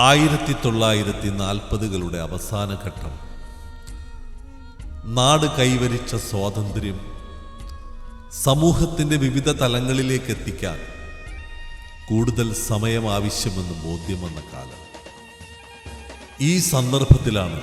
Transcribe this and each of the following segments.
ആയിരത്തി തൊള്ളായിരത്തി നാൽപ്പതുകളുടെ അവസാന ഘട്ടം. നാട് കൈവരിച്ച സ്വാതന്ത്ര്യം സമൂഹത്തിന്റെ വിവിധ തലങ്ങളിലേക്ക് എത്തിക്കാൻ കൂടുതൽ സമയം ആവശ്യമെന്ന് ബോധ്യം വന്ന കാലം. ഈ സന്ദർഭത്തിലാണ്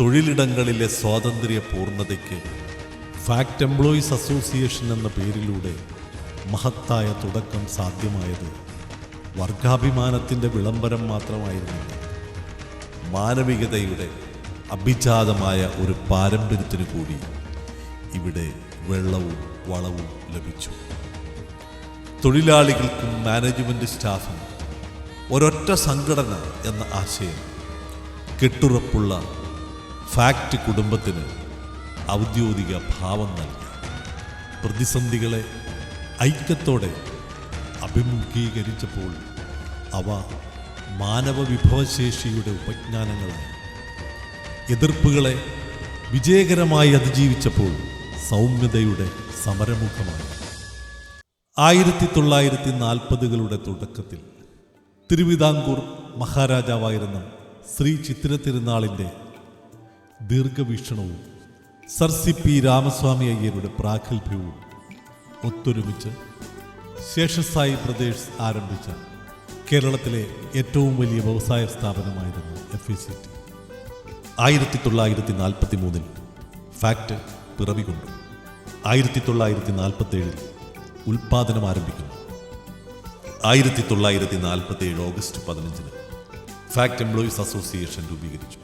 തൊഴിലിടങ്ങളിലെ സ്വാതന്ത്ര്യ പൂർണതയ്ക്ക് ഫാക്ട് എംപ്ലോയീസ് അസോസിയേഷൻ എന്ന പേരിലൂടെ മഹത്തായ തുടക്കം സാധ്യമായത് വർഗാഭിമാനത്തിന്റെ വിളംബരം മാത്രമായിരുന്നില്ല മാനവികതയുടെ അഭിജാതമായ ഒരു പാരമ്പര്യത്തിന് കൂടി ഇവിടെ വെള്ളവും വളവും ലഭിച്ചു. തൊഴിലാളികൾക്കും മാനേജ്മെന്റ് സ്റ്റാഫിനും ഒരൊറ്റ സംഘടന എന്ന ആശയം കെട്ടുറപ്പുള്ള ഫാക്ട് കുടുംബത്തിന് ഔദ്യോഗിക ഭാവം നൽകി. പ്രതിസന്ധികളെ ഐക്യത്തോടെ അഭിമുഖീകരിച്ചപ്പോൾ അവ മാനവ വിഭവശേഷിയുടെ ഉപജ്ഞാനങ്ങളായി. എതിർപ്പുകളെ വിജയകരമായി അതിജീവിച്ചപ്പോൾ സൗമ്യതയുടെ സമരമുഖമായി. ആയിരത്തി തൊള്ളായിരത്തി നാൽപ്പതുകളുടെ തുടക്കത്തിൽ തിരുവിതാംകൂർ മഹാരാജാവായിരുന്ന ശ്രീ ചിത്തിര തിരുനാളിന്റെ ദീർഘവീക്ഷണവും സർ സി പി രാമസ്വാമി അയ്യരുടെ പ്രാഗൽഭ്യവും ഒത്തൊരുമിച്ച് ശേഷസായി പ്രദേശ് ആരംഭിച്ച കേരളത്തിലെ ഏറ്റവും വലിയ വ്യവസായ സ്ഥാപനമായിരുന്നു എഫ് എ സി ടി ആയിരത്തി തൊള്ളായിരത്തി നാൽപ്പത്തി മൂന്നിൽ ഫാക്ട് പിറവികൊണ്ടു. ആയിരത്തി തൊള്ളായിരത്തി നാൽപ്പത്തേഴിൽ ഉൽപാദനം ആരംഭിക്കുന്നു. ആയിരത്തി തൊള്ളായിരത്തി നാൽപ്പത്തി ഏഴ് ഓഗസ്റ്റ് പതിനഞ്ചിന് ഫാക്ട് എംപ്ലോയീസ് അസോസിയേഷൻ രൂപീകരിച്ചു.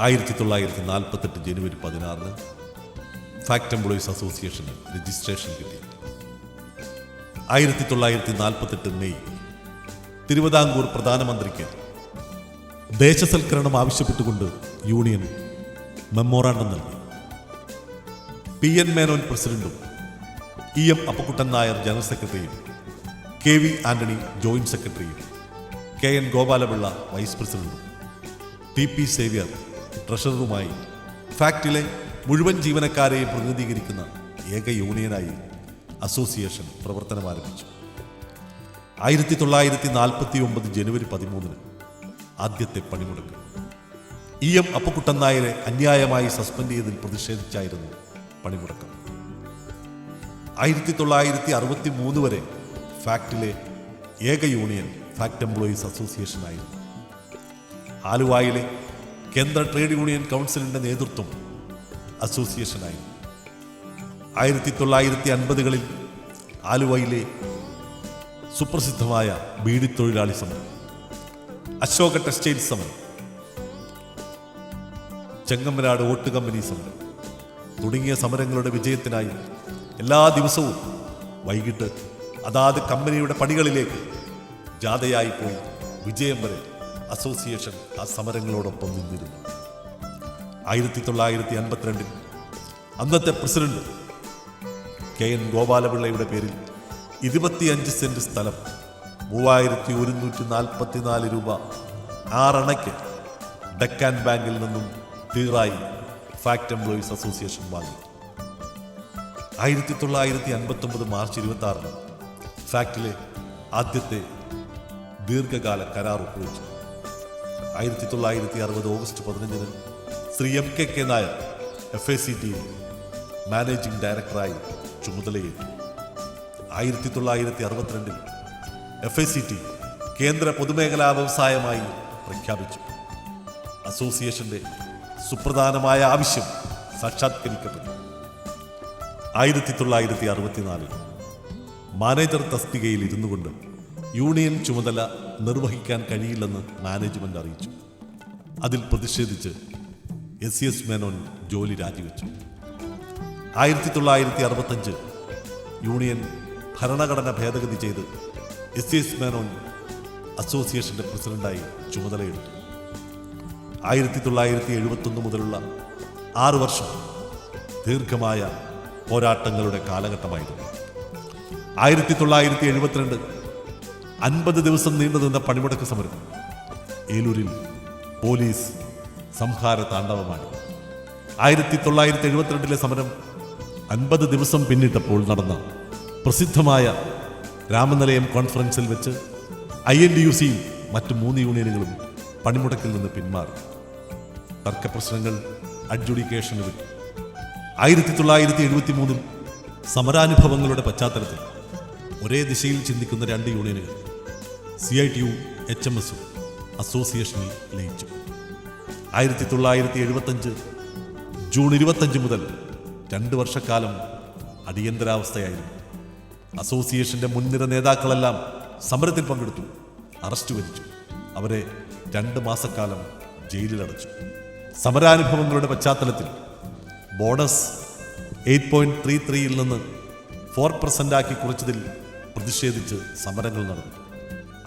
ആയിരത്തി തൊള്ളായിരത്തി നാൽപ്പത്തെട്ട് ജനുവരി പതിനാറിന് ഫാക്ട് എംപ്ലോയീസ് അസോസിയേഷന് രജിസ്ട്രേഷൻ കിട്ടി. ആയിരത്തി തൊള്ളായിരത്തി നാൽപ്പത്തെട്ട് മെയ്. തിരുവിതാംകൂർ പ്രധാനമന്ത്രിക്ക് ദേശസൽക്കരണം ആവശ്യപ്പെട്ടുകൊണ്ട് യൂണിയൻ മെമ്മോറാണ്ടം നൽകി. പി എൻ മേനോൻ പ്രസിഡന്റും E M Appakkuttan Nair general സെക്രട്ടറിയും കെ വി ആന്റണി ജോയിന്റ് സെക്രട്ടറിയും കെ എൻ ഗോപാലപിള്ള വൈസ് പ്രസിഡന്റും ടി പി സേവ്യർ ട്രഷററുമായി ഫാക്ടിലെ മുഴുവൻ ജീവനക്കാരെയും പ്രതിനിധീകരിക്കുന്ന ഏക യൂണിയനായി അസോസിയേഷൻ പ്രവർത്തനം ആരംഭിച്ചു. ആയിരത്തി തൊള്ളായിരത്തി നാൽപ്പത്തി ഒമ്പത് ജനുവരി പതിമൂന്നിന് ആദ്യത്തെ പണിമുടക്ക്. ഇ എം അപ്പക്കുട്ടൻ നായരെ അന്യായമായി സസ്പെൻഡ് ചെയ്തതിൽ പ്രതിഷേധിച്ചായിരുന്നു പണിമുടക്കം. ആയിരത്തി തൊള്ളായിരത്തി അറുപത്തി മൂന്ന് വരെ ഫാക്ടിലെ ഏക യൂണിയൻ ഫാക്ട് എംപ്ലോയീസ് അസോസിയേഷൻ ആയിരുന്നു. ആലുവായിലെ കേന്ദ്ര ട്രേഡ് യൂണിയൻ കൗൺസിലിന്റെ നേതൃത്വം അസോസിയേഷനായിരുന്നു ആയിരത്തി തൊള്ളായിരത്തി അൻപതുകളിൽ ആലുവയിലെ സുപ്രസിദ്ധമായ ബീഡിത്തൊഴിലാളി സമരം അശോക ടെക്സ്റ്റൈൽ സമരം ചെങ്ങമ്മനാട് ഓട്ട് കമ്പനി സമരം തുടങ്ങിയ സമരങ്ങളുടെ വിജയത്തിനായി എല്ലാ ദിവസവും വൈകിട്ട് അതാത് കമ്പനിയുടെ പണികളിലേക്ക് ജാഥയായി പോയി വിജയം വരെ അസോസിയേഷൻ ആ സമരങ്ങളോടൊപ്പം നിന്നിരുന്നു. ആയിരത്തി തൊള്ളായിരത്തി അൻപത്തിരണ്ടിൽ അന്നത്തെ പ്രസിഡന്റ് കെ എൻ ഗോപാലപിള്ളയുടെ പേരിൽ ഇരുപത്തിയഞ്ച് സെന്റ് സ്ഥലം മൂവായിരത്തി ഒരുന്നൂറ്റി നാൽപ്പത്തിനാല് രൂപ ആറണയ്ക്ക് ഡക്കാൻ ബാങ്കിൽ നിന്നും തീറായി ഫാക്ട് എംപ്ലോയീസ് അസോസിയേഷൻ വാങ്ങി. ആയിരത്തി തൊള്ളായിരത്തി അൻപത്തി ഒമ്പത് മാർച്ച് ഇരുപത്തി ആറിന് ഫാക്ടിലെ ആദ്യത്തെ ദീർഘകാല കരാർ ഒപ്പുവെച്ചു ആയിരത്തി തൊള്ളായിരത്തി അറുപത് ഓഗസ്റ്റ് പതിനഞ്ചിന് Sri M K K Nair F A C T managing ഡയറക്ടറായി ചുമതലയേറ്റു. ആയിരത്തി തൊള്ളായിരത്തി അറുപത്തിരണ്ടിൽ എഫ് ഐ സി ടി കേന്ദ്ര പൊതുമേഖലാ വ്യവസായമായി പ്രഖ്യാപിച്ചു. അസോസിയേഷന്റെ സുപ്രധാനമായ ആവശ്യം സാക്ഷാത്കരിക്കപ്പെട്ടു. ആയിരത്തി തൊള്ളായിരത്തി അറുപത്തിനാലിൽ മാനേജർ തസ്തികയിൽ ഇരുന്നു കൊണ്ട് യൂണിയൻ ചുമതല നിർവഹിക്കാൻ കഴിയില്ലെന്ന് മാനേജ്മെന്റ് അറിയിച്ചു. അതിൽ പ്രതിഷേധിച്ച് എസ് സി എസ് മേനോൻ ജോലി രാജിവെച്ചു. ആയിരത്തി തൊള്ളായിരത്തി അറുപത്തഞ്ച് യൂണിയൻ ഭരണഘടന ഭേദഗതി ചെയ്ത് എസ് എസ് മേനോൻ അസോസിയേഷന്റെ പ്രസിഡന്റായി ചുമതലയെടുത്തു. ആയിരത്തി തൊള്ളായിരത്തി എഴുപത്തൊന്ന് മുതലുള്ള ആറ് വർഷം ദീർഘമായ പോരാട്ടങ്ങളുടെ കാലഘട്ടമായിരുന്നു. ആയിരത്തി തൊള്ളായിരത്തി എഴുപത്തിരണ്ട് അൻപത് ദിവസം നീണ്ടുനിന്ന പണിമുടക്ക് സമരം ഏലൂരിൽ പോലീസ് സംഹാര താണ്ഡവമാണ്. ആയിരത്തി തൊള്ളായിരത്തി എഴുപത്തിരണ്ടിലെ സമരം അൻപത് ദിവസം പിന്നിട്ടപ്പോൾ നടന്ന പ്രസിദ്ധമായ രാമനിലയം കോൺഫറൻസിൽ വെച്ച് ഐ എൻ ഡി യു സിയും മറ്റ് മൂന്ന് യൂണിയനുകളും പണിമുടക്കിൽ നിന്ന് പിന്മാറി. തർക്ക പ്രശ്നങ്ങൾ അഡ്ജുഡിക്കേഷന് വിട്ടു. ആയിരത്തി തൊള്ളായിരത്തി എഴുപത്തി മൂന്നിൽ സമരാനുഭവങ്ങളുടെ പശ്ചാത്തലത്തിൽ ഒരേ ദിശയിൽ ചിന്തിക്കുന്ന രണ്ട് യൂണിയനുകൾ C I T U H M എസും അസോസിയേഷനിൽ ലയിച്ചു. ആയിരത്തി തൊള്ളായിരത്തി എഴുപത്തഞ്ച് ജൂൺ ഇരുപത്തഞ്ച് മുതൽ രണ്ട് വർഷക്കാലം അടിയന്തരാവസ്ഥയായിരുന്നു. അസോസിയേഷന്റെ മുൻനിര നേതാക്കളെല്ലാം സമരത്തിൽ പങ്കെടുത്തു അറസ്റ്റ് വരിച്ചു. അവരെ രണ്ട് മാസക്കാലം ജയിലിലടച്ചു. സമരാനുഭവങ്ങളുടെ പശ്ചാത്തലത്തിൽ ബോണസ് എയ്റ്റ് പോയിന്റ് ത്രീ ത്രീയിൽ നിന്ന് ഫോർ പെർസെന്റ് ആക്കി കുറച്ചതിൽ പ്രതിഷേധിച്ച് സമരങ്ങൾ നടന്നു.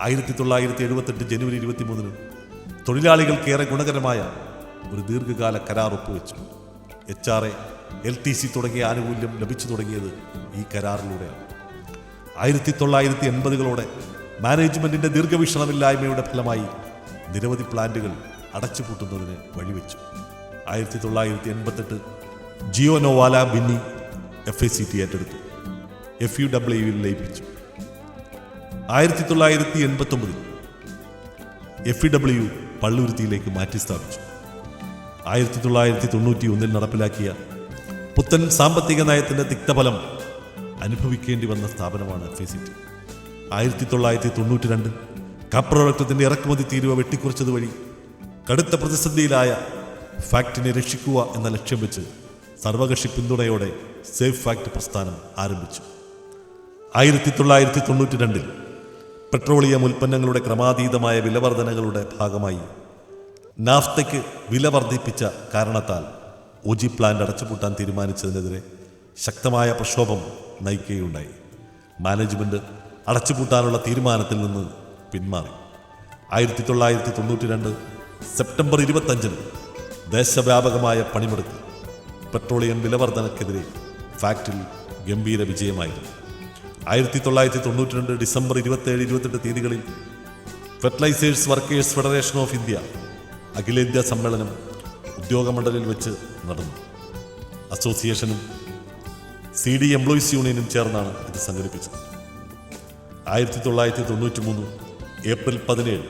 ആയിരത്തി തൊള്ളായിരത്തി എഴുപത്തെട്ട് ജനുവരി ഇരുപത്തിമൂന്നിന് തൊഴിലാളികൾക്കേറെ ഗുണകരമായ ഒരു ദീർഘകാല കരാർ ഒപ്പുവെച്ചു. H R A L T C തുടങ്ങിയ ആനുകൂല്യം ലഭിച്ചു തുടങ്ങിയത് ഈ കരാറിലൂടെയാണ്. ആയിരത്തി തൊള്ളായിരത്തി എൺപതുകളോടെ മാനേജ്മെന്റിന്റെ ദീർഘവീക്ഷണമില്ലായ്മയുടെ ഫലമായി നിരവധി പ്ലാന്റുകൾ അടച്ചുപൂട്ടുന്നതിന് വഴിവെച്ചു. ആയിരത്തി തൊള്ളായിരത്തി എൺപത്തെട്ട് ജിയോ നോവാല Binny F A C T ഏറ്റെടുത്തു എഫ് യു ഡബ്ല്യുവിൽ ലയിപ്പിച്ചു. ആയിരത്തി തൊള്ളായിരത്തി എൺപത്തി ഒമ്പതിൽ എഫ് ഇ ഡബ്ല്യു പള്ളുരുത്തിയിലേക്ക് മാറ്റി സ്ഥാപിച്ചു ആയിരത്തി തൊള്ളായിരത്തി തൊണ്ണൂറ്റി ഒന്നിൽ നടപ്പിലാക്കിയ പുത്തൻ സാമ്പത്തിക നയത്തിന്റെ തിക്തഫലം അനുഭവിക്കേണ്ടി വന്ന സ്ഥാപനമാണ് എഫ് ഐ സി ടി ആയിരത്തി തൊള്ളായിരത്തി തൊണ്ണൂറ്റി രണ്ട് കപ്രവർത്തത്തിന്റെ ഇറക്കുമതി തീരുവ വെട്ടിക്കുറച്ചത് വഴി കടുത്ത പ്രതിസന്ധിയിലായ ഫാക്ടിനെ രക്ഷിക്കുക എന്ന ലക്ഷ്യം വെച്ച് സർവകക്ഷി പിന്തുണയോടെ സേഫ് ഫാക്ട് പ്രസ്ഥാനം ആരംഭിച്ചു. ആയിരത്തി തൊള്ളായിരത്തി തൊണ്ണൂറ്റി രണ്ടിൽ പെട്രോളിയം ഉൽപ്പന്നങ്ങളുടെ ക്രമാതീതമായ വിലവർധനകളുടെ ഭാഗമായി നാഫ്തയ്ക്ക് വില വർദ്ധിപ്പിച്ച കാരണത്താൽ ഒജി പ്ലാന്റ് അടച്ചുപൂട്ടാൻ തീരുമാനിച്ചതിനെതിരെ ശക്തമായ പ്രക്ഷോഭം നയിക്കുകയുണ്ടായി. മാനേജ്മെന്റ് അടച്ചുപൂട്ടാനുള്ള തീരുമാനത്തിൽ നിന്ന് പിന്മാറി. ആയിരത്തി തൊള്ളായിരത്തി തൊണ്ണൂറ്റി രണ്ട് സെപ്റ്റംബർ ഇരുപത്തഞ്ചിന് ദേശവ്യാപകമായ പണിമുടക്ക് പെട്രോളിയം വിലവർധനക്കെതിരെ ഫാക്ടിൽ ഗംഭീര വിജയമായിരുന്നു. ആയിരത്തി തൊള്ളായിരത്തി തൊണ്ണൂറ്റി രണ്ട് ഡിസംബർ ഇരുപത്തേഴ് ഇരുപത്തെട്ട് തീയതികളിൽ fertilizers workers federation of India അഖിലേന്ത്യാ സമ്മേളനം ഉദ്യോഗമണ്ഡലിൽ വെച്ച് നടന്നു. അസോസിയേഷനും സി ഡി എംപ്ലോയീസ് യൂണിയനും ചേർന്നാണ് ഇത് സംഘടിപ്പിച്ചത്. ആയിരത്തി തൊള്ളായിരത്തി തൊണ്ണൂറ്റി മൂന്ന് ഏപ്രിൽ പതിനേഴ്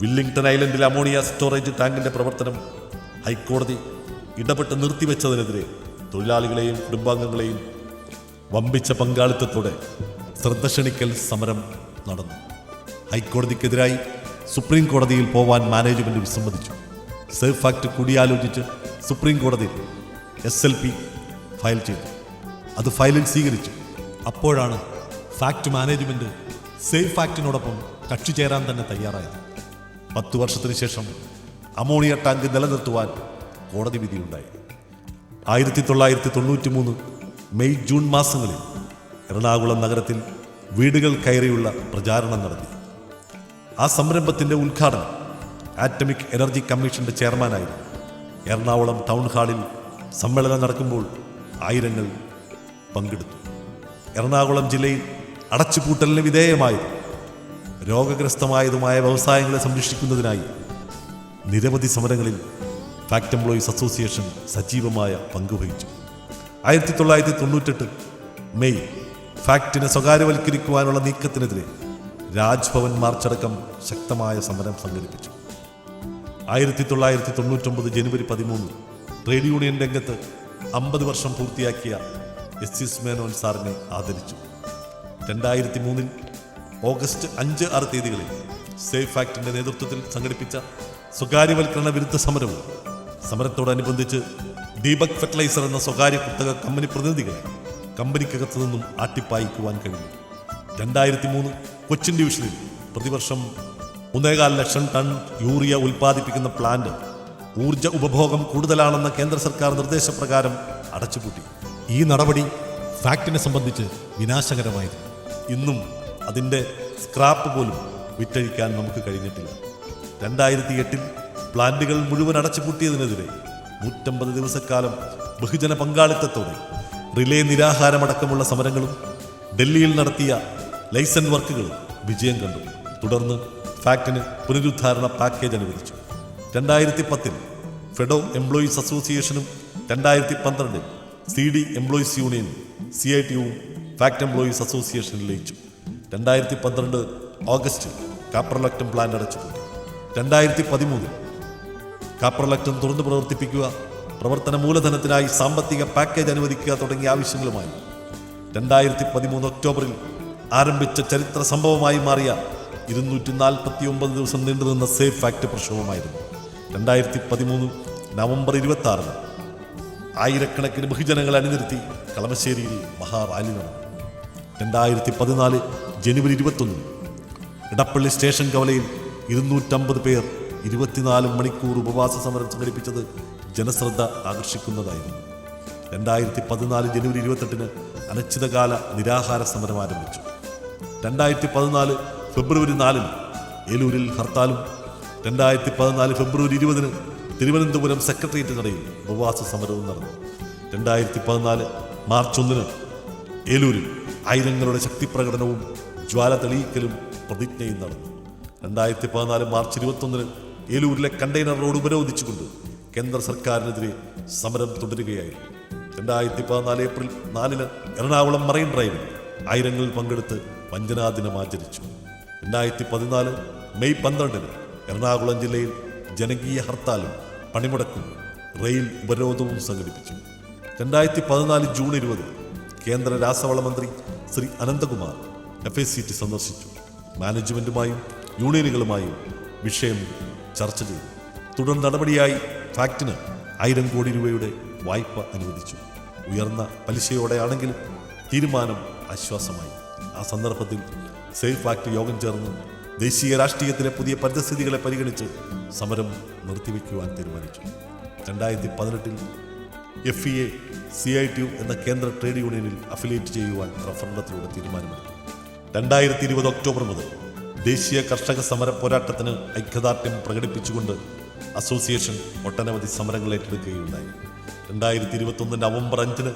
വില്ലിംഗ്ടൺ ഐലൻഡിൽ അമോണിയ സ്റ്റോറേജ് ടാങ്കിന്റെ പ്രവർത്തനം ഹൈക്കോടതി ഇടപെട്ട് നിർത്തിവെച്ചതിനെതിരെ തൊഴിലാളികളെയും കുടുംബാംഗങ്ങളെയും വമ്പിച്ച പങ്കാളിത്തത്തോടെ ശ്രദ്ധ ക്ഷണിക്കൽ സമരം നടന്നു. ഹൈക്കോടതിക്കെതിരായി സുപ്രീം കോടതിയിൽ പോവാൻ മാനേജ്മെന്റ് വിസമ്മതിച്ചു. സേഫ് ആക്ട് കൂടിയാലോചിച്ച് സുപ്രീം കോടതി എസ് എൽ പി ഫയൽ ചെയ്തു. അത് ഫയലിൽ സ്വീകരിച്ചു. അപ്പോഴാണ് ഫാക്ട് മാനേജ്മെന്റ് സേഫ് ആക്ടിനോടൊപ്പം കക്ഷി ചേരാൻ തന്നെ തയ്യാറായത്. പത്തു വർഷത്തിന് ശേഷം അമോണിയ ടാങ്ക് നിലനിർത്തുവാൻ കോടതി വിധിയുണ്ടായി. ആയിരത്തി തൊള്ളായിരത്തി തൊണ്ണൂറ്റി മൂന്ന് മെയ് ജൂൺ മാസങ്ങളിൽ എറണാകുളം നഗരത്തിൽ വീടുകൾ കയറിയുള്ള പ്രചാരണം നടത്തി. ആ സംരംഭത്തിന്റെ ഉദ്ഘാടനം ആറ്റമിക് എനർജി കമ്മീഷന്റെ ചെയർമാനായിരുന്നു എറണാകുളം ടൗൺ ഹാളിൽ സമ്മേളനം നടക്കുമ്പോൾ ആയിരങ്ങൾ പങ്കെടുത്തു. എറണാകുളം ജില്ലയിൽ അടച്ചുപൂട്ടലിന് വിധേയമായത് രോഗഗ്രസ്തമായതുമായ വ്യവസായങ്ങളെ സംരക്ഷിക്കുന്നതിനായി നിരവധി സമരങ്ങളിൽ ഫാക്ട് എംപ്ലോയീസ് അസോസിയേഷൻ സജീവമായ പങ്കുവഹിച്ചു ആയിരത്തി തൊള്ളായിരത്തി തൊണ്ണൂറ്റെട്ട് മെയ് ഫാക്ടിനെ സ്വകാര്യവൽക്കരിക്കുവാനുള്ള നീക്കത്തിനെതിരെ രാജ്ഭവൻ മാർച്ചടക്കം ശക്തമായ സമരം സംഘടിപ്പിച്ചു. ആയിരത്തി തൊള്ളായിരത്തി തൊണ്ണൂറ്റൊമ്പത് ജനുവരി പതിമൂന്ന് ട്രേഡ് യൂണിയൻ രംഗത്ത് അമ്പത് വർഷം പൂർത്തിയാക്കിയ എസ് എസ് മേനോൻ സാറിനെ ആദരിച്ചു. രണ്ടായിരത്തി മൂന്നിൽ ഓഗസ്റ്റ് അഞ്ച് ആറ് തീയതികളിൽ സേഫ് ആക്ടിന്റെ നേതൃത്വത്തിൽ സംഘടിപ്പിച്ച സ്വകാര്യവൽക്കരണ വിരുദ്ധ സമരവും സമരത്തോടനുബന്ധിച്ച് ദീപക് ഫെർട്ടിലൈസർ എന്ന സ്വകാര്യ കുത്തക കമ്പനി പ്രതിനിധികളെ കമ്പനിക്കകത്തു നിന്നും ആട്ടിപ്പായിക്കുവാൻ കഴിഞ്ഞു. രണ്ടായിരത്തി മൂന്ന് കൊച്ചിൻ ഡിവിഷനിൽ പ്രതിവർഷം മൂന്നേകാൽ ലക്ഷം ടൺ യൂറിയ ഉൽപ്പാദിപ്പിക്കുന്ന പ്ലാന്റ് ഊർജ ഉപഭോഗം കൂടുതലാണെന്ന കേന്ദ്ര സർക്കാർ നിർദ്ദേശപ്രകാരം അടച്ചുപൂട്ടി. ഈ നടപടി ഫാക്ടിനെ സംബന്ധിച്ച് വിനാശകരമായിരുന്നു. ഇന്നും അതിന്റെ സ്ക്രാപ്പ് പോലും വിറ്റഴിക്കാൻ നമുക്ക് കഴിഞ്ഞിട്ടില്ല. രണ്ടായിരത്തി എട്ടിൽ പ്ലാന്റുകൾ മുഴുവൻ അടച്ചുപൂട്ടിയതിനെതിരെ നൂറ്റമ്പത് ദിവസക്കാലം ബഹുജന പങ്കാളിത്തത്തോടെ റിലേ നിരാഹാരമടക്കമുള്ള സമരങ്ങളും ഡൽഹിയിൽ നടത്തിയ ലൈസൻ വർക്കുകളും വിജയം കണ്ടു. തുടർന്ന് ഫാക്ടിന് പുനരുദ്ധാരണ പാക്കേജ് അനുവദിച്ചു. രണ്ടായിരത്തി പത്തിൽ ഫെഡോ എംപ്ലോയീസ് അസോസിയേഷനും രണ്ടായിരത്തി പന്ത്രണ്ടിൽ സി ഡി എംപ്ലോയീസ് യൂണിയനും സി ഐ ടിയും ഫാക്ട് എംപ്ലോയീസ് അസോസിയേഷനിൽ ലയിച്ചു. രണ്ടായിരത്തി പന്ത്രണ്ട് ഓഗസ്റ്റിൽ കാപ്രലക്ടം പ്ലാന്റ് അടച്ചുപൂട്ടി. രണ്ടായിരത്തി പതിമൂന്നിൽ കാപ്രലക്ടം തുറന്നു പ്രവർത്തിപ്പിക്കുക പ്രവർത്തന മൂലധനത്തിനായി സാമ്പത്തിക പാക്കേജ് അനുവദിക്കുക തുടങ്ങിയ ആവശ്യങ്ങളുമായി രണ്ടായിരത്തി പതിമൂന്ന് ഒക്ടോബറിൽ ആരംഭിച്ച ചരിത്ര സംഭവമായി മാറിയ ഇരുന്നൂറ്റി നാൽപ്പത്തി ഒമ്പത് ദിവസം നീണ്ടുനിന്ന സേഫ് ആക്ട് പ്രക്ഷോഭമായിരുന്നു. രണ്ടായിരത്തി പതിമൂന്ന് നവംബർ ഇരുപത്തി ആറിന് ആയിരക്കണക്കിന് ബഹുജനങ്ങൾ അണിനിരത്തി കളമശ്ശേരിയിൽ മഹാറാലി നടന്നു. രണ്ടായിരത്തി പതിനാല് ജനുവരി ഇരുപത്തൊന്ന് ഇടപ്പള്ളി സ്റ്റേഷൻ കവലയിൽ ഇരുന്നൂറ്റമ്പത് പേർ ഇരുപത്തിനാല് മണിക്കൂർ ഉപവാസ സമരം സംഘടിപ്പിച്ചത് ജനശ്രദ്ധ ആകർഷിക്കുന്നതായിരുന്നു. രണ്ടായിരത്തി പതിനാല് ജനുവരി ഇരുപത്തെട്ടിന് അനിശ്ചിതകാല നിരാഹാര സമരം ആരംഭിച്ചു. രണ്ടായിരത്തി പതിനാല് ഫെബ്രുവരി നാലിന് ഏലൂരിൽ ഹർത്താലും രണ്ടായിരത്തി പതിനാല് ഫെബ്രുവരി ഇരുപതിന് തിരുവനന്തപുരം സെക്രട്ടേറിയറ്റ് നടയിൽ ഉപവാസ സമരവും നടന്നു. രണ്ടായിരത്തി പതിനാല് മാർച്ച് ഒന്നിന് ഏലൂരിൽ ആയിരങ്ങളുടെ ശക്തിപ്രകടനവും ജ്വാല തെളിയിക്കലും പ്രതിജ്ഞയും നടന്നു. രണ്ടായിരത്തി പതിനാല് മാർച്ച് ഇരുപത്തൊന്നിന് ഏലൂരിലെ കണ്ടെയ്നർ റോഡ് ഉപരോധിച്ചുകൊണ്ട് കേന്ദ്ര സർക്കാരിനെതിരെ സമരം തുടരുകയായിരുന്നു. രണ്ടായിരത്തി പതിനാല് ഏപ്രിൽ നാലിന് എറണാകുളം മറൈൻ ഡ്രൈവിൽ ആയിരങ്ങളിൽ പങ്കെടുത്ത് വഞ്ചനാദിനം ആചരിച്ചു. രണ്ടായിരത്തി പതിനാല് മെയ് പന്ത്രണ്ടിന് എറണാകുളം ജില്ലയിൽ ജനകീയ ഹർത്താലും പണിമുടക്കും റെയിൽ ഉപരോധവും സംഘടിപ്പിച്ചു. രണ്ടായിരത്തി പതിനാല് ജൂൺ ഇരുപത് കേന്ദ്ര രാസവള മന്ത്രി Shri Ananthkumar F S C T സന്ദർശിച്ചു. മാനേജ്മെന്റുമായും യൂണിയനുകളുമായും വിഷയം ചർച്ച ചെയ്തു. തുടർ നടപടിയായി ഫാക്ടിന് ആയിരം കോടി രൂപയുടെ വായ്പ അനുവദിച്ചു. ഉയർന്ന പലിശയോടെയാണെങ്കിലും തീരുമാനം ആശ്വാസമായി. ആ സന്ദർഭത്തിൽ സേഫ് ആക്ട് യോഗം ചേർന്ന് ദേശീയ രാഷ്ട്രീയത്തിലെ പുതിയ പരിതസ്ഥിതികളെ പരിഗണിച്ച് സമരം നിർത്തിവെക്കുവാൻ തീരുമാനിച്ചു. രണ്ടായിരത്തി പതിനെട്ടിൽ F E A C I T U എന്ന കേന്ദ്ര ട്രേഡ് യൂണിയനിൽ അഫിലിയേറ്റ് ചെയ്യുവാൻ റഫറണ്ടത്തിലൂടെ തീരുമാനമെടുത്തു. രണ്ടായിരത്തി ഇരുപത് ഒക്ടോബർ മുതൽ ദേശീയ കർഷക സമര പോരാട്ടത്തിന് ഐക്യദാർഢ്യം പ്രകടിപ്പിച്ചുകൊണ്ട് അസോസിയേഷൻ ഒട്ടനവധി സമരങ്ങൾ ഏറ്റെടുക്കുകയുണ്ടായി. രണ്ടായിരത്തി ഇരുപത്തൊന്ന് നവംബർ അഞ്ചിന്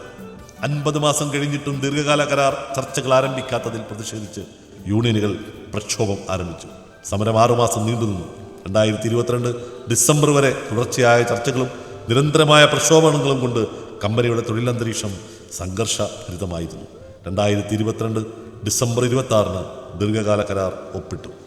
അൻപത് മാസം കഴിഞ്ഞിട്ടും ദീർഘകാല കരാർ ചർച്ചകൾ ആരംഭിക്കാത്തതിൽ പ്രതിഷേധിച്ച് യൂണിയനുകൾ പ്രക്ഷോഭം ആരംഭിച്ചു. സമരം ആറുമാസം നീണ്ടുനിന്നു. രണ്ടായിരത്തി ഇരുപത്തിരണ്ട് ഡിസംബർ വരെ തുടർച്ചയായ ചർച്ചകളും നിരന്തരമായ പ്രക്ഷോഭങ്ങളും കൊണ്ട് കമ്പനിയുടെ തൊഴിലന്തരീക്ഷം സംഘർഷഭരിതമായിരുന്നു. രണ്ടായിരത്തി ഇരുപത്തിരണ്ട് ഡിസംബർ ഇരുപത്തി ആറിന് ദീർഘകാല കരാർ ഒപ്പിട്ടു.